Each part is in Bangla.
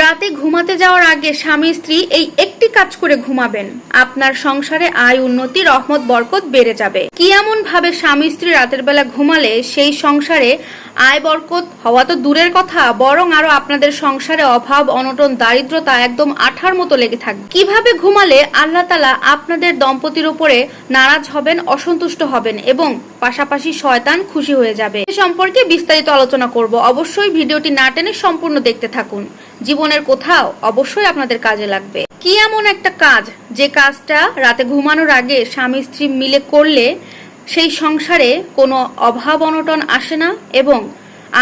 রাতে ঘুমাতে যাওয়ার আগে স্বামী স্ত্রী এই একটি কাজ করে ঘুমাবেন। আপনার সংসারে আয় উন্নতি, রহমত, বরকত বেড়ে যাবে। কি এমন ভাবে স্বামী স্ত্রী রাতের বেলা ঘুমালে সেই সংসারে আয় বরকত হওয়া তো দূরের কথা, বরং আরও আপনাদের সংসারে অভাব, অনটন, দারিদ্রতা একদম আঠার মতো লেগে থাকবে। কীভাবে ঘুমালে আল্লাহ তালা আপনাদের দম্পতির উপরে নারাজ হবেন, অসন্তুষ্ট হবেন এবং পাশাপাশি শয়তান খুশি হয়ে যাবে? এ সম্পর্কে বিস্তারিত আলোচনা করব। অবশ্যই ভিডিওটি না টেনে সম্পূর্ণ দেখতে থাকুন। জীবনের কোথাও অবশ্যই আপনাদের কাজে লাগবে। কি এমন একটা কাজ, যে কাজটা রাতে ঘুমানোর আগে স্বামী স্ত্রী মিলে করলে সেই সংসারে কোনো অভাব অনটন আসে না এবং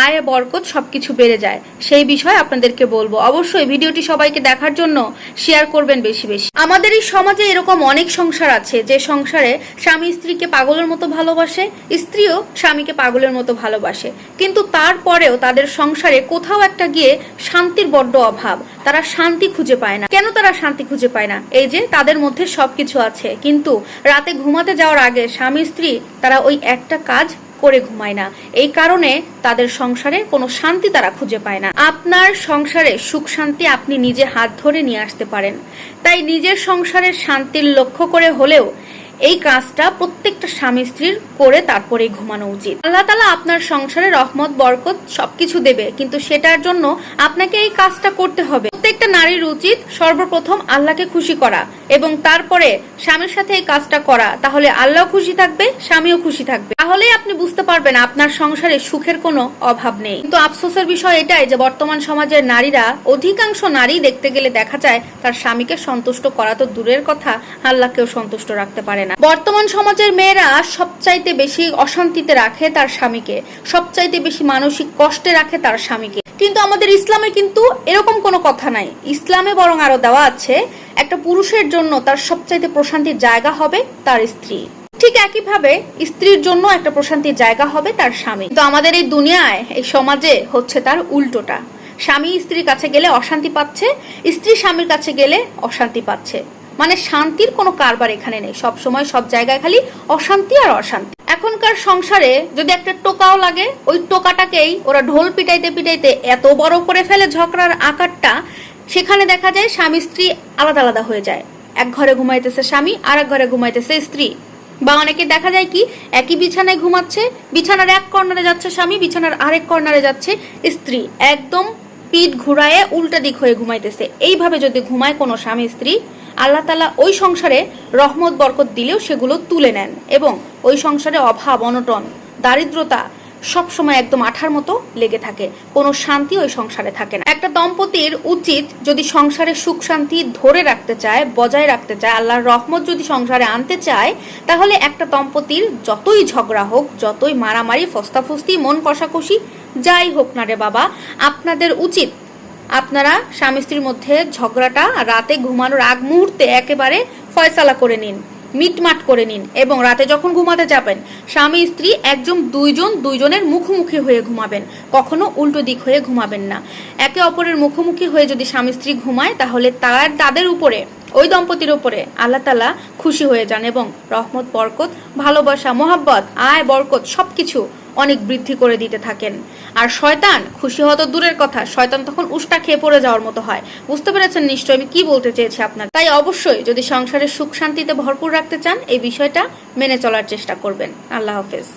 আয়, বরকত সবকিছু বেড়ে যায়। সেই বিষয়ে আপনাদেরকে বলব। অবশ্যই ভিডিওটি সবাইকে দেখার জন্য শেয়ার করবেন বেশি বেশি। আমাদের এই সমাজে এরকম অনেক সংসার আছে, যে সংসারে স্বামী স্ত্রীকে পাগলের মতো ভালোবাসে, স্ত্রীও স্বামীকে পাগলের মতো ভালোবাসে। কিন্তু তারপরেও তাদের সংসারে কোথাও একটা গিয়ে শান্তির বড্ড অভাব। তারা শান্তি খুঁজে পায় না। কেন তারা শান্তি খুঁজে পায় না? এই যে তাদের মধ্যে সবকিছু আছে। কিন্তু রাতে ঘুমাতে যাওয়ার আগে স্বামী স্ত্রী, তারা ওই একটা কাজ করে ঘুমায় না। এই কারণে তাদের সংসারে কোনো শান্তি তারা খুঁজে পায় না। আপনার সংসারে সুখ শান্তি আপনি নিজে হাত ধরে নিয়ে আসতে পারেন। তাই নিজের সংসারের শান্তির লক্ষ্য করে হলেও এই কাজটা প্রত্যেকটা স্বামী স্ত্রীর করে তারপরেই ঘুমানো উচিত। আল্লাহ তালা আপনার সংসারে রহমত, বরকত সবকিছু দেবে, কিন্তু সেটার জন্য আপনাকে এই কাজটা করতে হবে। প্রত্যেকটা নারীর উচিত সর্বপ্রথম আল্লাহকে খুশি করা এবং তারপরে স্বামীর সাথে এই কাজটা করা। তাহলে আল্লাহ খুশি থাকবে, স্বামীও খুশি থাকবে। তাহলেই আপনি বুঝতে পারবেন আপনার সংসারে সুখের কোনো অভাব নেই। কিন্তু আফসোসের বিষয় এটাই যে বর্তমান সমাজের নারীরা, অধিকাংশ নারী দেখতে গেলে দেখা যায় তার স্বামীকে সন্তুষ্ট করা তো দূরের কথা, আল্লাহকেও সন্তুষ্ট রাখতে পারে না। বর্তমান সমাজের মেয়েরা সবচাইতে বেশি অশান্তিতে রাখে তার স্বামীকে। সবচাইতে বেশি মানসিক কষ্টে রাখে তার স্বামীকে। কিন্তু আমাদের ইসলামে কিন্তু এরকম কোনো কথা নাই। ইসলামে বরং আরও দেওয়া আছে, একটা পুরুষের জন্য তার সবচাইতে প্রশান্তির জায়গা হবে তার স্ত্রী। ঠিক একইভাবে স্ত্রীর জন্য একটা প্রশান্তির জায়গা হবে তার স্বামী। তো আমাদের এই দুনিয়ায়, এই সমাজে হচ্ছে তার উল্টোটা। স্বামী স্ত্রীর কাছে গেলে অশান্তি পাচ্ছে, স্ত্রী স্বামীর কাছে গেলে অশান্তি পাচ্ছে। মানে শান্তির কোনো কারবার এখানে নেই। সব সময় সব জায়গায় খালি অশান্তি আর অশান্তি। এখনকার সংসারে যদি একটা টোকাও লাগে, ওই টোকাটাকেই ওরা ঢোল পিটাইতে পিটাইতে এত বড় করে ফেলে ঝগড়ার আকারটা, সেখানে দেখা যায় স্বামী স্ত্রী আলাদা আলাদা হয়ে যায়। এক ঘরে ঘুমাইতেছে স্বামী আর এক ঘরে ঘুমাইতেছে স্ত্রী। বা অনেকে দেখা যায় কি, একই বিছানায় ঘুমাচ্ছে, বিছানার এক কর্নারে যাচ্ছে স্বামী, বিছানার আরেক কর্নারে যাচ্ছে স্ত্রী। একদম পিঠ ঘুরায়ে উল্টা দিক হয়ে ঘুমাইতেছে। এইভাবে যদি ঘুমায় কোনো স্বামী স্ত্রী আল্লাহ তালা ওই সংসারে রহমত, বরকত দিলেও সেগুলো তুলে নেন এবং ওই সংসারে অভাব, অনটন, দারিদ্রতা সব সময় একদম আঠার মতো লেগে থাকে। কোনো শান্তি ওই সংসারে থাকে না। একটা দম্পতির উচিত যদি সংসারে সুখ শান্তি ধরে রাখতে চায়, বজায় রাখতে চায়, আল্লাহর রহমত যদি সংসারে আনতে চায়, তাহলে একটা দম্পতির যতই ঝগড়া হোক, যতই মারামারি, ফস্তাফস্তি, মন কষাকষি, যাই হোক না রে বাবা, আপনাদের উচিত আপনারা স্বামী স্ত্রীর মধ্যে ঝগড়াটা, রাতে ঘুমানোর আগ মুহূর্তে একেবারে ফয়সালা করে নিন, মিটমাট করে নিন এবং রাতে যখন ঘুমাতে যাবেন, স্বামী স্ত্রী একজন, দুইজন, দুইজনের মুখোমুখি হয়ে ঘুমাবেন, কখনো উল্টো দিক হয়ে ঘুমাবেন না। একে অপরের মুখোমুখি হয়ে যদি স্বামী স্ত্রী ঘুমায়, তাহলে তার, তাদের উপরে, ওই দম্পতির উপরে আল্লাহ তালা খুশি হয়ে যান এবং রহমত, বরকত, ভালোবাসা, মোহাব্বত, আয়, বরকত সবকিছু অনেক বৃদ্ধি করে দিতে থাকেন। আর শয়তান, খুশি হওয়া তো দূরের কথা, শয়তান তখন উষ্টা খেয়ে পড়ে যাওয়ার মতো হয়। বুঝতে পেরেছেন নিশ্চয় আমি কি বলতে চেয়েছি আপনার? তাই অবশ্যই যদি সংসারের সুখ শান্তিতে ভরপুর রাখতে চান, এই বিষয়টা মেনে চলার চেষ্টা করবেন। আল্লাহ হাফেজ।